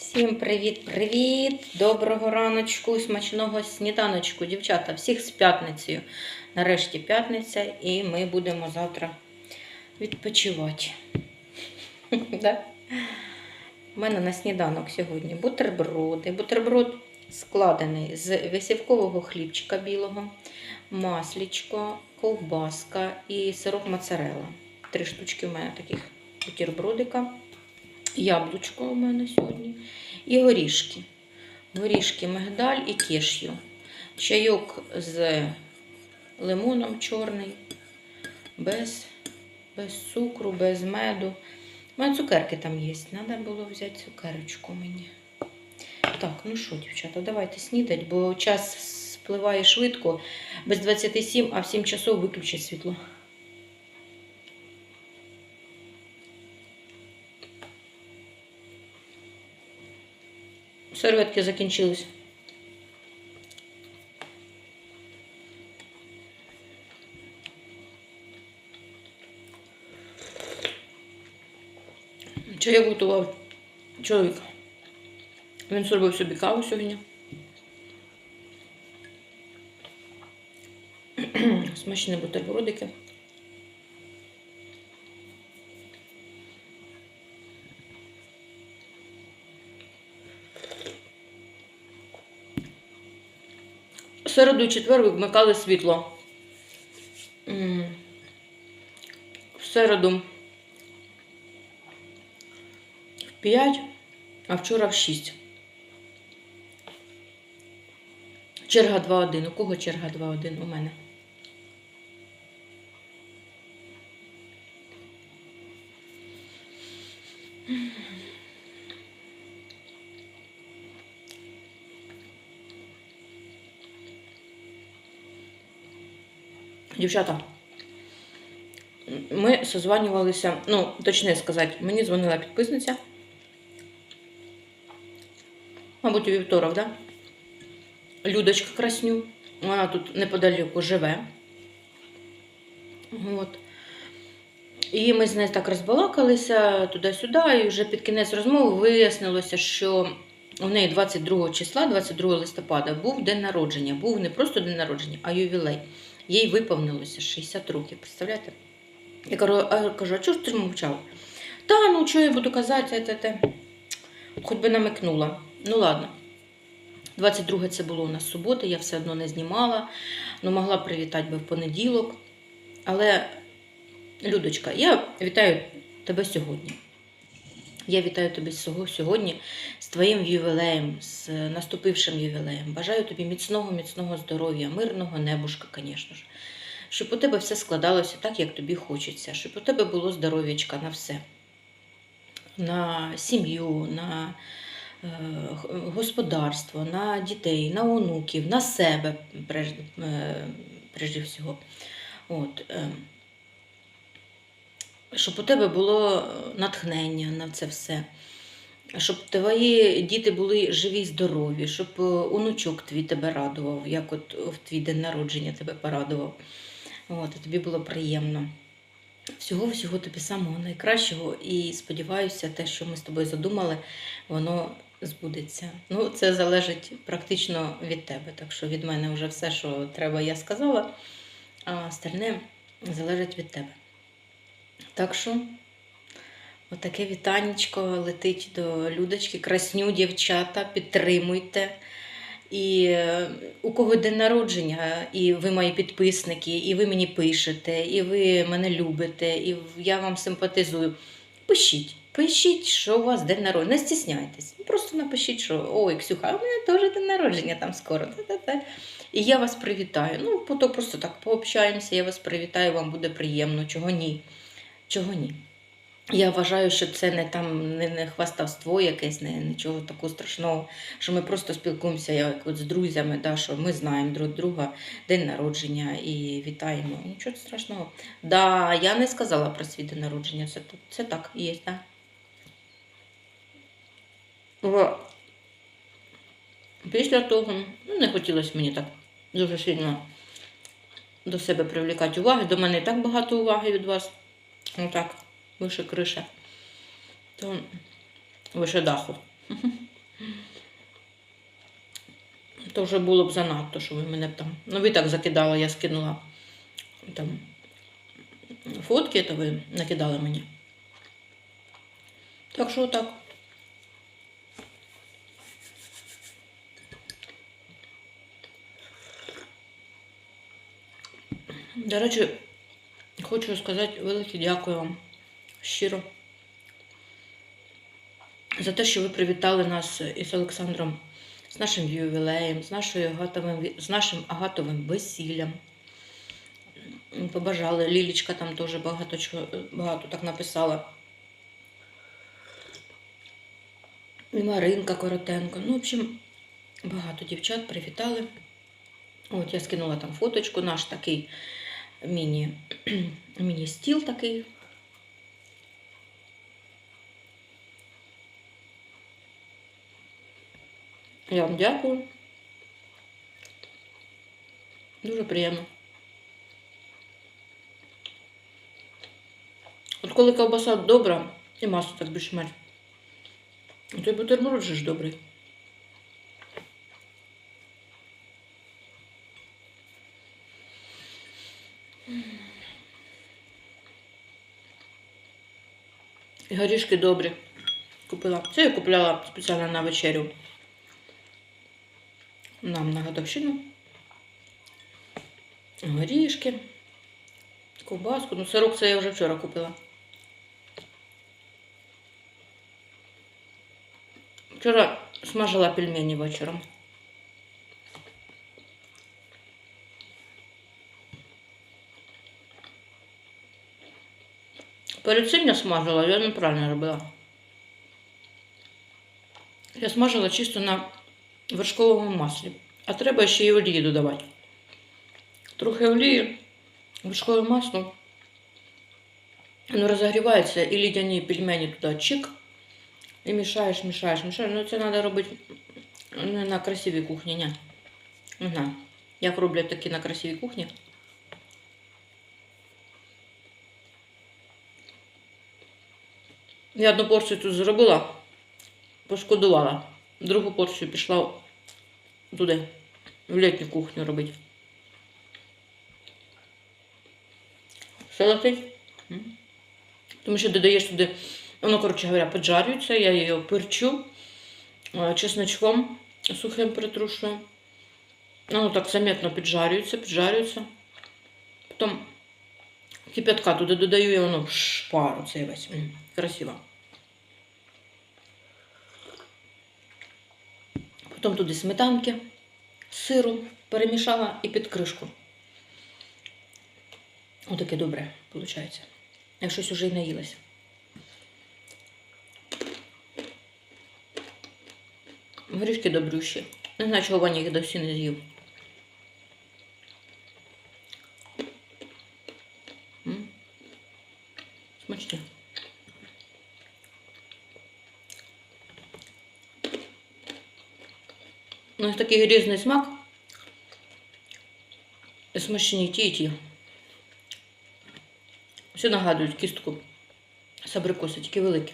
Всім привіт-привіт! Доброго раночку, смачного сніданочку, дівчата. Всіх з п'ятницею. Нарешті п'ятниця, і ми будемо завтра відпочивати. У мене на сніданок сьогодні бутерброди. Бутерброд складений з висівкового хлібчика білого, маслічко, ковбаска і сирок моцарелла. Три штучки у мене таких бутербродика. Яблучко у мене сьогодні. І горішки. Горішки, мигдаль і кешю. Чайок з лимоном чорний, без, без цукру, без меду. У мене цукерки там є. Треба було взяти цукерочку мені. Так, ну що, дівчата, давайте снідать, бо час спливає швидко. Без 27, а в 7 часов виключать світло. Серветки закінчились. Чайок готував чоловік. Він зробив собі каву сьогодні. Смачні бутербродики. Середу і четвер вимикали світло. В середу в 5, а вчора в 6. Черга 2-1. У кого черга 2-1? У мене. Дівчата, ми созванювалися, ну, точніше сказати, мені дзвонила підписниця. Мабуть, у вівторок, да? Людочка Красню. Вона тут неподалеку живе. От. І ми з нею так розбалакалися туди-сюди, і вже під кінець розмови вияснилося, що у неї 22 числа, 22 листопада, був день народження. Був не просто день народження, а ювілей. Їй виповнилося 60 років. Представляєте? Я кажу, а, чого ж ти мовчав? Та, ну що я буду казати, те, те. хоч би намикнула. Ну ладно. 22 це було у нас субота, я все одно не знімала, ну могла привітати би в понеділок. Але, Людочка, я вітаю тебе сьогодні. Я вітаю тебе сьогодні з твоїм ювілеєм, з наступившим ювілеєм. Бажаю тобі міцного, міцного здоров'я, мирного небушка, звісно ж. Щоб у тебе все складалося так, як тобі хочеться, щоб у тебе було здоров'ячка на все. На сім'ю, на е, господарство, на дітей, на онуків, на себе, прежде, е, всього. От, е, щоб у тебе було натхнення на це все. Щоб твої діти були живі, здорові, щоб е, онучок твій тебе радував, як от в твій день народження тебе порадував. От, і тобі було приємно. Всього-всього тобі самого найкращого і сподіваюся, те, що ми з тобою задумали, воно збудеться. Ну, це залежить практично від тебе. Так що від мене вже все, що треба, я сказала, а остальне залежить від тебе. Так що, отаке вітанечко летить до Людочки, красню, дівчата, підтримуйте. І е, у кого день народження, і ви мої підписники, і ви мені пишете, і ви мене любите, і я вам симпатизую. Пишіть, пишіть, що у вас день народження. Не стісняйтесь. Просто напишіть, що ой, Ксюха, у мене теж день народження там скоро. Та-та-та. І я вас привітаю. Ну, то просто так пообщаємося, я вас привітаю, вам буде приємно, чого ні. Чого ні. Я вважаю, що це не там не, не хвастовство якесь, не нічого такого страшного, що ми просто спілкуємося як от з друзями, да, що ми знаємо друг друга день народження і вітаємо. Нічого страшного. Да, я не сказала про свій день народження. Це, це так і є, так. Да? Після того, ну, не хотілося мені так дуже сильно до себе привлікати уваги. До мене і так багато уваги від вас. Отак, вище криші, то вище даху. То вже було б занадто, що ви мене там. Ну, ви так закидали, я скинула там фотки, то ви накидали мені. Так що так. До речі, хочу сказати велике дякую вам щиро за те, що ви привітали нас із Олександром, з нашим ювілеєм, з, нашою агатовим, з нашим агатовим весіллям. Побажали. Лілічка там теж багато, багато так написала. І Маринка Коротенко. Ну, в общем, багато дівчат привітали. От я скинула там фоточку, наш такий міні, міні-стіл такий. Я вам дякую. Дуже приємно. От коли ковбаса добра і масло так більш-менш. То й бутерброд ж добрий. Горішки добрі. Купила. Це я купляла спеціально на вечерю. Нам на годовщину. Горішки. Ковбаску. Ну, сирок це я вже вчора купила. Вчора смажила пельмені вечором. Перед цим я смажила, я неправильно робила. Я смажила чисто на вершковому маслі. А треба ще й олії додавати. Трохи олії, вершкове масло. Воно розогрівається і лідяні пельмені туди чик. І мішаєш, мішаєш, мішаєш. Ну це треба робити не на красивій кухні, ні. Не. Як роблять такі на красивій кухні. Я одну порцію тут зробила, пошкодувала. Другу порцію пішла туди, в літню кухню робити. Все? Тому що додаєш туди, воно, коротше говоря, поджарюється, я її перчу е, чесночком сухим притрушую. Воно так заметно піджарюється, піджарюється. Потім кип'ятка туди додаю, і воно шпару цей весь. Красиво. Потім туди сметанки, сиру перемішала і під кришку. Отаке добре виходить. Я щось уже й наїлась. Горішки добрющі. Не знаю, чого Ваня їх досі не з'їв. М? Смачні. У них такий різний смак. Смачні ті і ті. Всі нагадують кістку з абрикоси, тільки великі.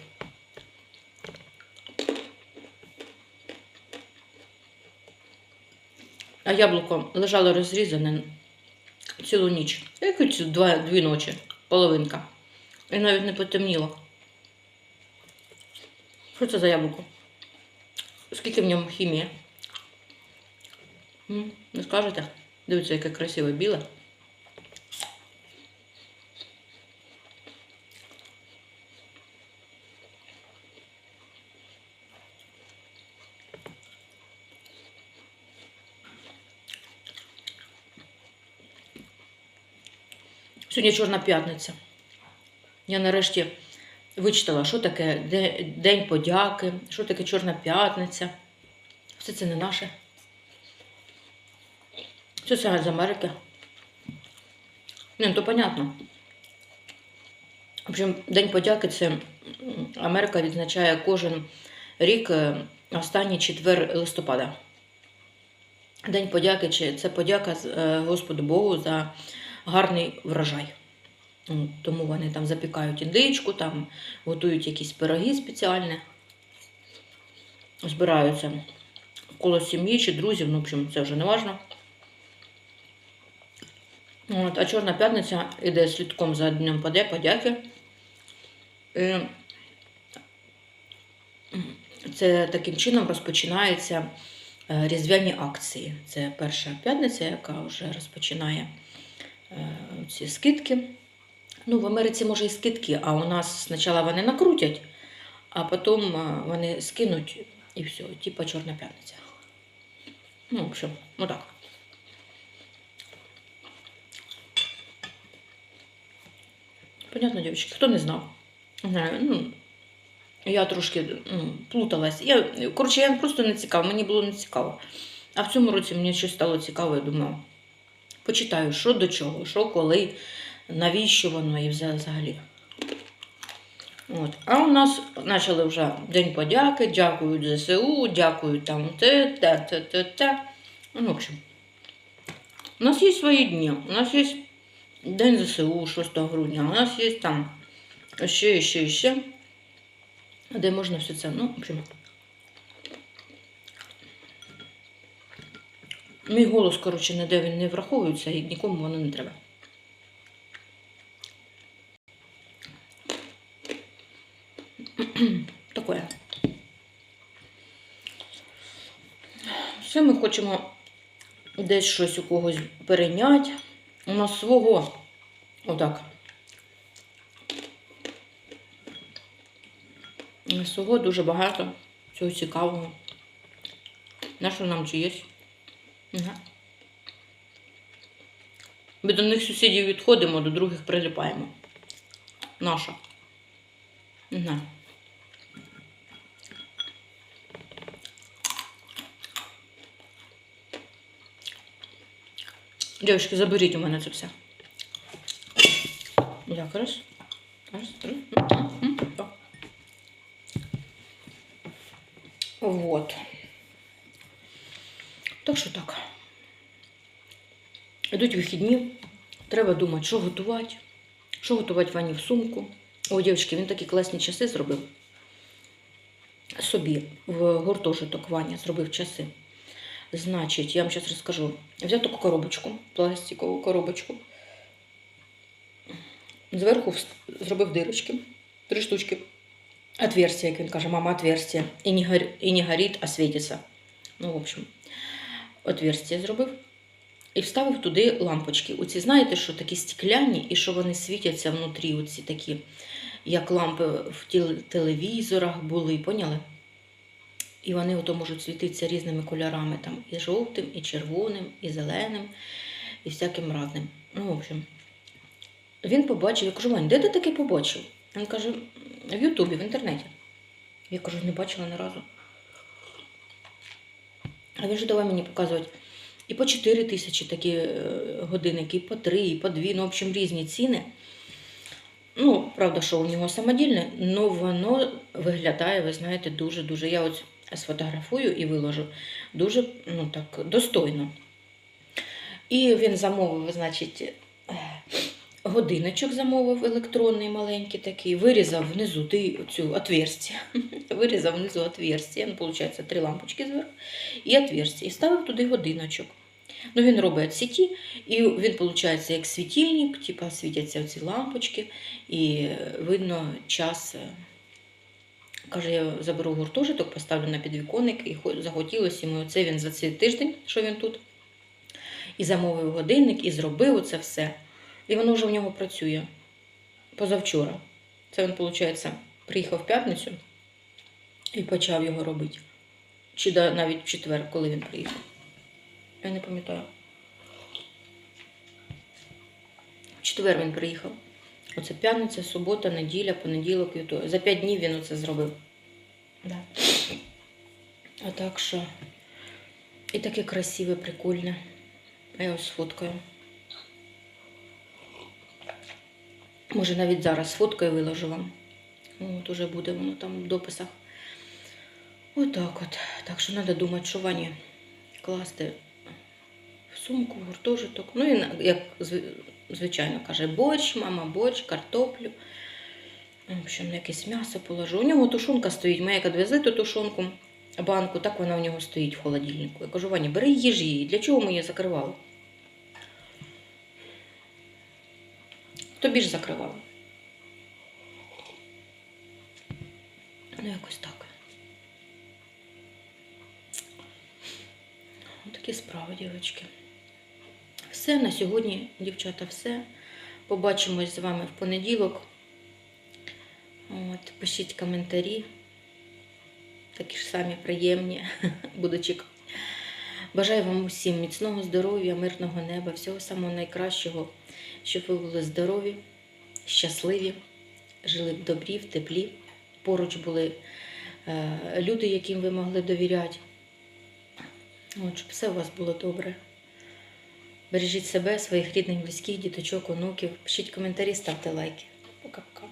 А яблуко лежало розрізане цілу ніч. Якось дві ночі, половинка. І навіть не потемніло. Що це за яблуко? Скільки в ньому хімії? М, Не скажете? Дивіться, яке красиве біле. Сьогодні Чорна п'ятниця. Я нарешті вичитала, що таке День подяки, що таке Чорна п'ятниця. Все це не наше. Все це з Америки. Не, ну то понятно. В общем, День подяки це Америка відзначає кожен рік е, останній четвер листопада. День подяки чи це подяка е, Господу Богу за гарний врожай. Тому вони там запікають індичку, там готують якісь пироги спеціальні. Збираються коло сім'ї чи друзів, ну, в общем, це вже не важно. От, а Чорна п'ятниця іде слідком за Днем Подя- подяки. І це таким чином розпочинаються е, різдвяні акції. Це перша п'ятниця, яка вже розпочинає е, ці скидки. Ну, в Америці може і скидки, а у нас спочатку вони накрутять, а потім е, вони скинуть і все, типа Чорна п'ятниця. Ну, в общем, ну Понятно, дівчатки, хто не знав? Ну, я трошки ну, плуталась. Я, коротше, я просто не цікава, мені було не цікаво. А в цьому році мені щось стало цікаво, я думаю, почитаю, що до чого, що коли, навіщо воно і вза- взагалі. От. А у нас почали вже День подяки, дякують ЗСУ, дякують там те, те, те, те, те. Ну, в общем, у нас є свої дні. У нас є День ЗСУ 6 грудня, у нас є там ще, ще, ще. Де можна все це? Ну, в общем. Мій голос, коротше, ніде він не враховується і нікому воно не треба. Таке. Все ми хочемо десь щось у когось перейняти. У нас свого. Отак. Свого дуже багато. Цього цікавого. На що нам чи є? Ми до них сусідів відходимо, до других приліпаємо. Наша. Ага. Дівчатки, заберіть у мене це все. Так, раз. Раз, так. Вот. Так що так. Йдуть вихідні. Треба думати, що готувати. Що готувати Вані в сумку. О, дівчатки, він такі класні часи зробив. Собі в гуртожиток Ваня зробив часи. Значить, я вам зараз розкажу. Взяв таку коробочку, пластикову коробочку. Зверху зробив дирочки, три штучки. Отверстие, як він каже, мама, отверстие. І не, гор... і не горить, а світиться. Ну, в общем, отверстие зробив. І вставив туди лампочки. Оці, знаєте, що такі стекляні, і що вони світяться внутрі, оці такі, як лампи в телевізорах були, поняли? І вони ото можуть світитися різними кольорами, там і жовтим, і червоним, і зеленим, і всяким разним. Ну, в общем, він побачив, я кажу, Вань, де ти таке побачив? Він каже, в Ютубі, в інтернеті. Я кажу, не бачила ні разу. А він же давай мені показувати. І по 4 тисячі такі е, годинники, і по 3, і по 2, ну, в общем, різні ціни. Ну, правда, що у нього самодільне, але воно виглядає, ви знаєте, дуже-дуже. Я ось сфотографую і виложу дуже ну, так, достойно. І він замовив, значить, е, годиночок замовив електронний маленький такий, вирізав внизу цю отверстие. Вирізав внизу отверстие, ну, виходить, три лампочки зверху, і отверстие. І ставив туди годиночок. Ну, він робить сіті, і він, виходить, як світильник, типа світяться ці лампочки, і е, видно час. Каже, я заберу гуртожиток, поставлю на підвіконник, і захотілося йому це він за цей тиждень, що він тут. І замовив годинник, і зробив це все. І воно вже в нього працює позавчора. Це він, виходить, приїхав в п'ятницю і почав його робити. Чи навіть в четвер, коли він приїхав. Я не пам'ятаю. В четвер він приїхав. Оце п'ятниця, субота, неділя, понеділок, вівторок. За п'ять днів він оце зробив. Да. А так що. І таке красиве, прикольне. А Я ось сфоткаю. Може, навіть зараз сфоткаю і виложу вам. От уже буде воно там в дописах. Отак от. Так що треба думати, що вані класти в сумку, в гуртожиток. Ну, він, як звичайно каже, борщ, мама, борщ, картоплю. В общем, якесь м'ясо положу. У нього тушонка стоїть. Ми як відвезли ту тушонку, банку, так вона у нього стоїть в холодильнику. Я кажу, Ваня, бери їж її. Для чого ми її закривали? Тобі ж закривали. Ну, якось так. Ось Такі справи, дівчатки. Все на сьогодні, дівчата, все. Побачимось з вами в понеділок. От, пишіть коментарі. Такі ж самі приємні. Буду чекати. Бажаю вам усім міцного здоров'я, мирного неба, всього самого найкращого, щоб ви були здорові, щасливі, жили в добрі, в теплі. Поруч були е, люди, яким ви могли довіряти. От, щоб все у вас було добре. Бережіть себе, своїх рідних, близьких, діточок, онуків. Пишіть коментарі, ставте лайки. Пока-пока.